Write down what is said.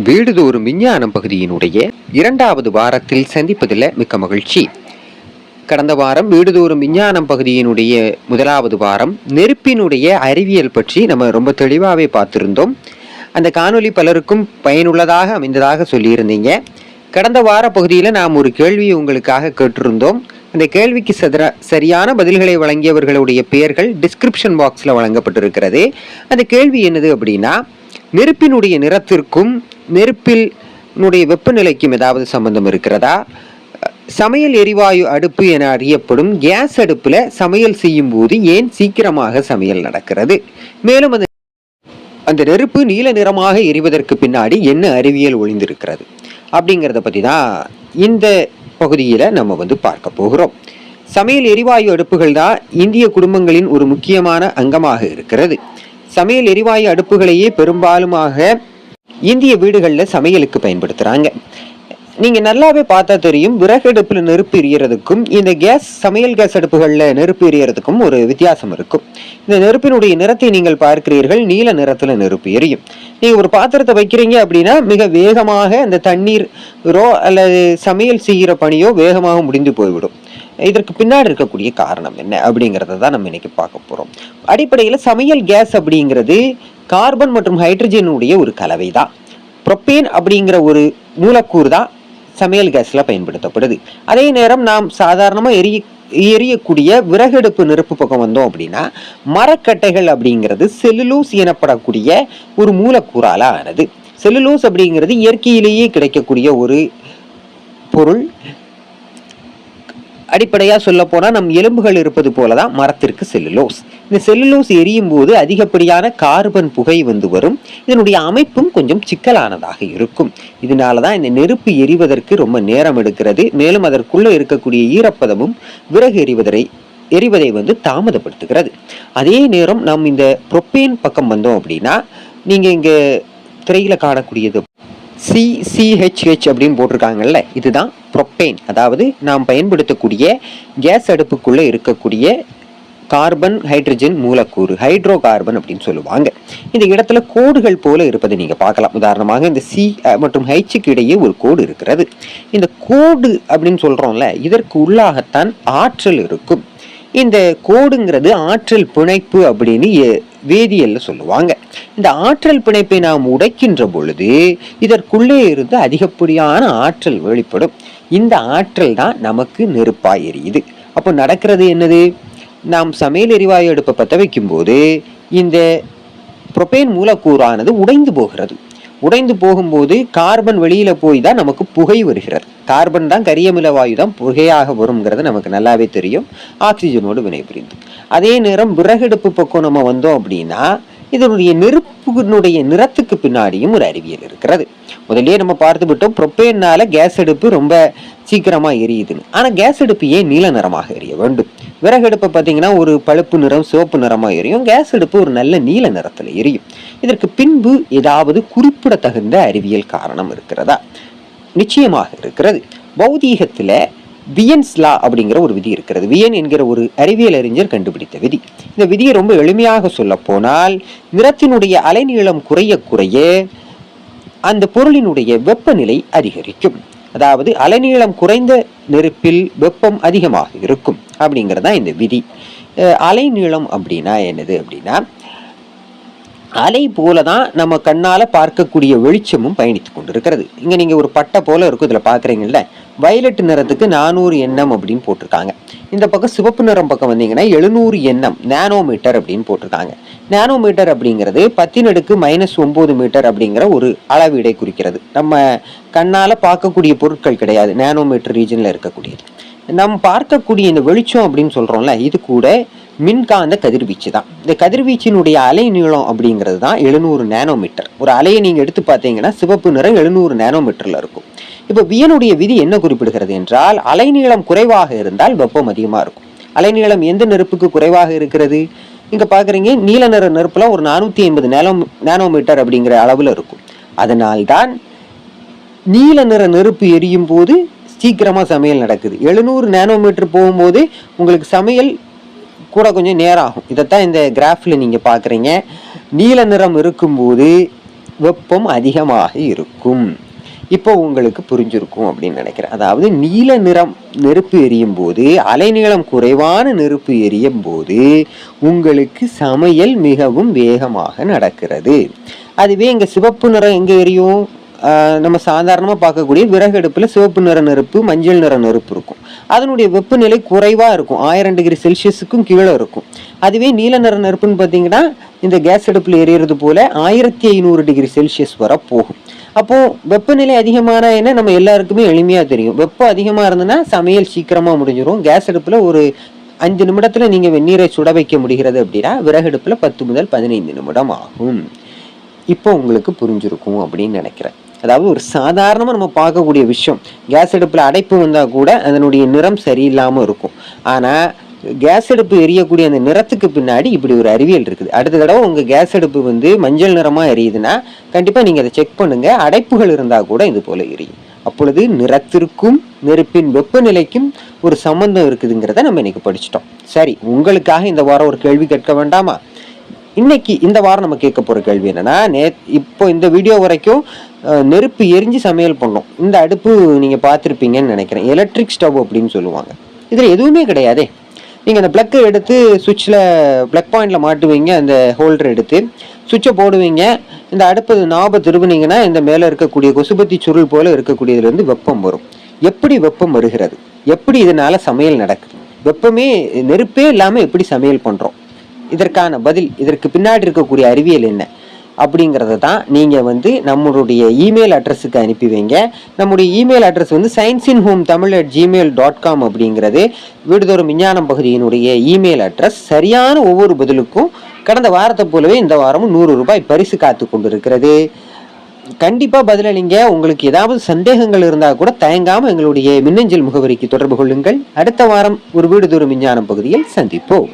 வீடுதோறும் விஞ்ஞானம் பகுதியினுடைய இரண்டாவது வாரத்தில் சந்திப்பதில் மிக்க மகிழ்ச்சி. கடந்த வாரம் வீடுதோறும் விஞ்ஞானம் பகுதியினுடைய முதலாவது வாரம் நெருப்பினுடைய அறிவியல் பற்றி நம்ம ரொம்ப தெளிவாகவே பார்த்துருந்தோம். அந்த காணொளி பலருக்கும் பயனுள்ளதாக அமைந்ததாக சொல்லியிருந்தீங்க. கடந்த வார பகுதியில் நாம் ஒரு கேள்வியை உங்களுக்காக கேட்டிருந்தோம். அந்த கேள்விக்கு சதுர சரியான பதில்களை வழங்கியவர்களுடைய பெயர்கள் டிஸ்கிரிப்ஷன் பாக்ஸில் வழங்கப்பட்டிருக்கிறது. அந்த கேள்வி என்னது அப்படின்னா நெருப்பினுடைய நிறத்திற்கும் நெருப்பினுடைய வெப்பநிலைக்கும் ஏதாவது சம்பந்தம் இருக்கிறதா? சமையல் எரிவாயு அடுப்பு என அறியப்படும் கேஸ் அடுப்பில் சமையல் செய்யும் போது ஏன் சீக்கிரமாக சமையல் நடக்கிறது? மேலும் அந்த அந்த நெருப்பு நீல நிறமாக எரிவதற்கு பின்னாடி என்ன அறிவியல் ஒளிந்திருக்கிறது அப்படிங்கிறத பற்றி தான் இந்த பகுதியில் நம்ம வந்து பார்க்க போகிறோம். சமையல் எரிவாயு அடுப்புகள் தான் இந்திய குடும்பங்களின் ஒரு முக்கியமான அங்கமாக இருக்கிறது. சமையல் எரிவாயு அடுப்புகளையே பெரும்பாலுமாக இந்திய வீடுகளில் சமையலுக்கு பயன்படுத்துகிறாங்க நீங்கள் நல்லாவே பார்த்தா தெரியும் விறகடுப்பில் நெருப்பு எரியறதுக்கும் இந்த கேஸ் சமையல் கேஸ் அடுப்புகளில் நெருப்பு எரியறதுக்கும் ஒரு வித்தியாசம் இருக்கும். இந்த நெருப்பினுடைய நிறத்தை நீங்கள் பார்க்கிறீர்கள் நீல நிறத்தில் நெருப்பு எரியும். நீங்கள் ஒரு பாத்திரத்தை வைக்கிறீங்க அப்படின்னா மிக வேகமாக அந்த தண்ணீரோ அல்லது சமையல் செய்கிற பணியோ வேகமாக முடிந்து போய்விடும். இதற்கு பின்னாடி இருக்கக்கூடிய காரணம் என்ன அப்படிங்கிறத தான் நம்ம இன்னைக்கு பார்க்க போகிறோம் அடிப்படையில் சமையல் கேஸ் அப்படிங்கிறது கார்பன் மற்றும் ஹைட்ரஜனுடைய ஒரு கலவை தான் ப்ரொப்பேன் அப்படிங்கிற ஒரு மூலக்கூறு தான் சமையல் கேஸில் பயன்படுத்தப்படுது. அதே நேரம் நாம் சாதாரணமாக எரிய எரியக்கூடிய விறகெடுப்பு நெருப்பு பக்கம் வந்தோம் அப்படின்னா மரக்கட்டைகள் அப்படிங்கிறது செல்லுலூஸ் எனப்படக்கூடிய ஒரு மூலக்கூறால ஆனது. செல்லுலூஸ் அப்படிங்கிறது இயற்கையிலேயே கிடைக்கக்கூடிய ஒரு பொருள். அடிப்படையாக சொல்ல போனால் நம் எலும்புகள் இருப்பது போல தான் மரத்திற்கு செல்லுலோஸ். இந்த செல்லுலோஸ் எரியும் போது அதிகப்படியான கார்பன் புகை வந்து வரும். இதனுடைய அமைப்பும் கொஞ்சம் சிக்கலானதாக இருக்கும். இதனால தான் இந்த நெருப்பு எரிவதற்கு ரொம்ப நேரம் எடுக்கிறது. மேலும் அதற்குள்ளே இருக்கக்கூடிய ஈரப்பதமும் விறகு எரிவதை எரிவதை வந்து தாமதப்படுத்துகிறது. அதே நேரம் நாம் இந்த ப்ரொப்பேன் பக்கம் வந்தோம் அப்படின்னா நீங்கள் இங்கே திரையில் காணக்கூடியது சிசிஹெச்ஹெச் அப்படின்னு போட்டிருக்காங்கல்ல இதுதான் ப்ரொப்பேன் அதாவது நாம் பயன்படுத்தக்கூடிய கேஸ் அடுப்புக்குள்ளே இருக்கக்கூடிய கார்பன் ஹைட்ரஜன் மூலக்கூறு ஹைட்ரோ கார்பன் அப்படின்னு சொல்லுவாங்க. இந்த இடத்துல கோடுகள் போல இருப்பதை நீங்கள் பார்க்கலாம். உதாரணமாக இந்த சி மற்றும் ஹைச்சுக்கு இடையே ஒரு கோடு இருக்கிறது. இந்த கோடு அப்படின்னு சொல்கிறோம்ல இதற்கு உள்ளாகத்தான் ஆற்றல் இருக்கும். இந்த கோடுங்கிறது ஆற்றல் பிணைப்பு அப்படின்னு வேதியியல்ல சொல்லுவாங்க. இந்த ஆற்றல் பிணைப்பை நாம் உடைக்கின்ற பொழுது இதற்குள்ளே இருந்து அதிகப்படியான ஆற்றல் வெளிப்படும். இந்த ஆற்றல் தான் நமக்கு நெருப்பாய் எரியுது. அப்போ நடக்கிறது என்னது? நாம் சமையல் எரிவாயு அடுப்பை பற்ற வைக்கும்போது இந்த புரொபேன் மூலக்கூறானது உடைந்து போகிறது. உடைந்து போகும்போது கார்பன் வெளியில போய் தான் நமக்கு புகை வருகிறது. கார்பன் தான் கரியமில வாயு தான் புகையாக வருங்கிறது நமக்கு நல்லாவே தெரியும். ஆக்சிஜனோடு வினைபுரிந்து. அதே நேரம் விறகெடுப்பு பக்கம் நம்ம வந்தோம் அப்படின்னா இதனுடைய நெருப்பினுடைய நிறத்துக்கு பின்னாடியும் ஒரு அறிவியல் இருக்கிறது. முதலே நம்ம பார்த்து விட்டோம் ப்ரொப்பேனால கேஸ் அடுப்பு ரொம்ப சீக்கிரமாக எரியுதுன்னு. ஆனால் கேஸ் அடுப்பு ஏன் நீல நிறமாக எரிய வேண்டும்? விறகடுப்பை பார்த்தீங்கன்னா ஒரு பழுப்பு நிறம் சிவப்பு நிறமாக எரியும். கேஸ் அடுப்பு ஒரு நல்ல நீல நிறத்தில் எரியும். இதற்கு பின்பு ஏதாவது குறிப்பிடத்தகுந்த அறிவியல் காரணம் இருக்கிறதா? நிச்சயமாக இருக்கிறது. பௌதீகத்தில் வியன்ஸ் லா அப்படிங்கிற ஒரு விதி இருக்கிறது. வியன் என்கிற ஒரு அறிவியல் அறிஞர் கண்டுபிடித்த விதி. இந்த விதியை ரொம்ப எளிமையாக சொல்ல போனால் நிறத்தினுடைய அலைநீளம் குறைய குறைய அந்த பொருளினுடைய வெப்பநிலை அதிகரிக்கும். அதாவது அலைநீளம் குறைந்த நெருப்பில் வெப்பம் அதிகமாக இருக்கும் அப்படிங்கிறது தான் இந்த விதி. அலைநீளம் அப்படின்னா என்னது அப்படின்னா அலை போல தான் நம்ம கண்ணால் பார்க்கக்கூடிய வெளிச்சமும் பயணித்து கொண்டு இருக்கிறது இங்கே நீங்கள் ஒரு பட்டை போல இருக்கும் இதில் பார்க்குறீங்கல்ல வயலட் நிறத்துக்கு நானூறு எண்ணம் அப்படின்னு போட்டிருக்காங்க. இந்த பக்கம் சிவப்பு நிறம் பக்கம் வந்தீங்கன்னா எழுநூறு எண்ணம் நானோமீட்டர் அப்படின்னு போட்டிருக்காங்க. நானோமீட்டர் அப்படிங்கிறது பத்தினடுக்கு மைனஸ் ஒம்பது மீட்டர் அப்படிங்கிற ஒரு அளவீடை குறிக்கிறது. நம்ம கண்ணால் பார்க்கக்கூடிய பொருட்கள் கிடையாது. நானோமீட்டர் ரீஜனில் இருக்கக்கூடியது. நம் பார்க்கக்கூடிய இந்த வெளிச்சம் அப்படின்னு சொல்கிறோம்ல இது கூட மின்காந்த கதிர்வீச்சு தான். இந்த கதிர்வீச்சினுடைய அலை நீளம் அப்படிங்கிறது தான் எழுநூறு நேனோமீட்டர் ஒரு அலையை நீங்கள் எடுத்து பார்த்தீங்கன்னா சிவப்பு நிறம் எழுநூறு நேனோமீட்டரில் இருக்கும். இப்போ வியனுடைய விதி என்ன குறிப்பிடுகிறது என்றால் அலைநீளம் குறைவாக இருந்தால் வெப்பம் அதிகமாக இருக்கும். அலைநீளம் எந்த நெருப்புக்கு குறைவாக இருக்கிறது? இங்கே பார்க்குறீங்க நீல நிற நெருப்பில் ஒரு நானூற்றி ஐம்பது நேனோ நேனோமீட்டர் அப்படிங்கிற அளவில் இருக்கும். அதனால்தான் நீல நிற நெருப்பு எரியும் போது சீக்கிரமாக சமையல் நடக்குது. எழுநூறு நேனோமீட்டர் போகும்போது உங்களுக்கு சமையல் கூட கொஞ்சம் நேரம் ஆகும் இதைத்தான் இந்த கிராஃபில் நீங்கள் பார்க்குறீங்க. நீல நிறம் இருக்கும்போது வெப்பம் அதிகமாக இருக்கும். இப்போ உங்களுக்கு புரிஞ்சிருக்கும் அப்படின்னு நினைக்கிறேன். அதாவது நீல நிறம் நெருப்பு எரியும் போது அலைநீளம் குறைவான நெருப்பு எரியும் போது உங்களுக்கு சமையல் மிகவும் வேகமாக நடக்கிறது. அதுவே இங்கே சிவப்பு நிறம் எங்கே எரியும்? நம்ம சாதாரணமாக பார்க்கக்கூடிய விறகு அடுப்பில் சிவப்பு நிற நெருப்பு மஞ்சள் நிற நெருப்பு இருக்கும். அதனுடைய வெப்பநிலை குறைவாக இருக்கும். ஆயிரம் டிகிரி செல்சியஸுக்கும் கீழே இருக்கும். அதுவே நீல நிற நெருப்புன்னு பார்த்தீங்கன்னா இந்த கேஸ் அடுப்பில் எரியறது போல ஆயிரத்தி ஐநூறு டிகிரி செல்சியஸ் வரை போகும். அப்போது வெப்பநிலை அதிகமான என்ன? நம்ம எல்லாருக்குமே எளிமையாக தெரியும். வெப்பம் அதிகமாக இருந்ததுன்னா சமையல் சீக்கிரமாக முடிஞ்சிடும் கேஸ் அடுப்பில் ஒரு அஞ்சு நிமிடத்தில் நீங்கள் வெந்நீரை சுட வைக்க முடிகிறது அப்படின்னா விறகடுப்பில் பத்து முதல் பதினைந்து நிமிடம் ஆகும். இப்போ உங்களுக்கு புரிஞ்சிருக்கும் அப்படின்னு நினைக்கிறேன். அதாவது ஒரு சாதாரணமாக நம்ம பார்க்கக்கூடிய விஷயம். கேஸ் அடுப்பில் அடைப்பு வந்தால் கூட அதனுடைய நிறம் சரியில்லாமல் இருக்கும். ஆனால் கேஸ் அடுப்பு எரியக்கூடிய அந்த நிறத்துக்கு பின்னாடி இப்படி ஒரு அறிவியல் இருக்குது. அடுத்த தடவை உங்கள் கேஸ் அடுப்பு வந்து மஞ்சள் நிறமாக எரியுதுன்னா கண்டிப்பாக நீங்கள் அதை செக் பண்ணுங்கள் அடைப்புகள் இருந்தால் கூட இது போல் எரியும். அப்பொழுது நிறத்திற்கும் நெருப்பின் வெப்பநிலைக்கும் ஒரு சம்பந்தம் இருக்குதுங்கிறத நம்ம இன்னைக்கு படிச்சிட்டோம். சரி உங்களுக்காக இந்த வாரம் ஒரு கேள்வி கேட்க வேண்டாமா? இன்னைக்கு இந்த வாரம் நம்ம கேட்க போகிற கேள்வி என்னன்னா நே இப்போ இந்த வீடியோ வரைக்கும் நெருப்பு எரிஞ்சு சமையல் பண்ணோம். இந்த அடுப்பு நீங்கள் பார்த்துருப்பீங்கன்னு நினைக்கிறேன். எலக்ட்ரிக் ஸ்டவ் அப்படின்னு சொல்லுவாங்க. இதில் எதுவுமே கிடையாதே. நீங்கள் அந்த ப்ளக்கை எடுத்து சுவிட்சில் ப்ளக் பாயிண்டில் மாட்டுவீங்க அந்த ஹோல்டர் எடுத்து. சுவிட்சை போடுவீங்க. இந்த அடுப்பு நாபை திருவினீங்கன்னா இந்த மேலே இருக்கக்கூடிய கொசுபத்தி சுருள் போல் இருக்கக்கூடியதுலேருந்து வெப்பம் வரும். எப்படி வெப்பம் வருகிறது? எப்படி இதனால் சமையல் நடக்குது? வெப்பமே நெருப்பே இல்லாமல் எப்படி சமையல் பண்ணுறோம் இதற்கான பதில் இதற்கு பின்னாடி இருக்கக்கூடிய அறிவியல் என்ன? அப்படிங்கிறத தான் நீங்கள் வந்து நம்மளுடைய இமெயில் அட்ரஸுக்கு அனுப்பி வைங்க. நம்முடைய இமெயில் அட்ரஸ் வந்து science in home Tamil at Gmail dot com அப்படிங்கிறது வீடுதோறும் விஞ்ஞானம் பகுதியினுடைய இமெயில் அட்ரஸ் சரியான ஒவ்வொரு பதிலுக்கும் கடந்த வாரத்தை போலவே இந்த வாரமும் நூறு ரூபாய் பரிசு காத்து கொண்டிருக்கிறது. கண்டிப்பாக பதிலளிங்க உங்களுக்கு ஏதாவது சந்தேகங்கள் இருந்தால் கூட தயங்காமல் எங்களுடைய மின்னஞ்சல் முகவரிக்கு தொடர்பு கொள்ளுங்கள். அடுத்த வாரம் ஒரு வீடுதோறும் விஞ்ஞானம் பகுதியில் சந்திப்போம்.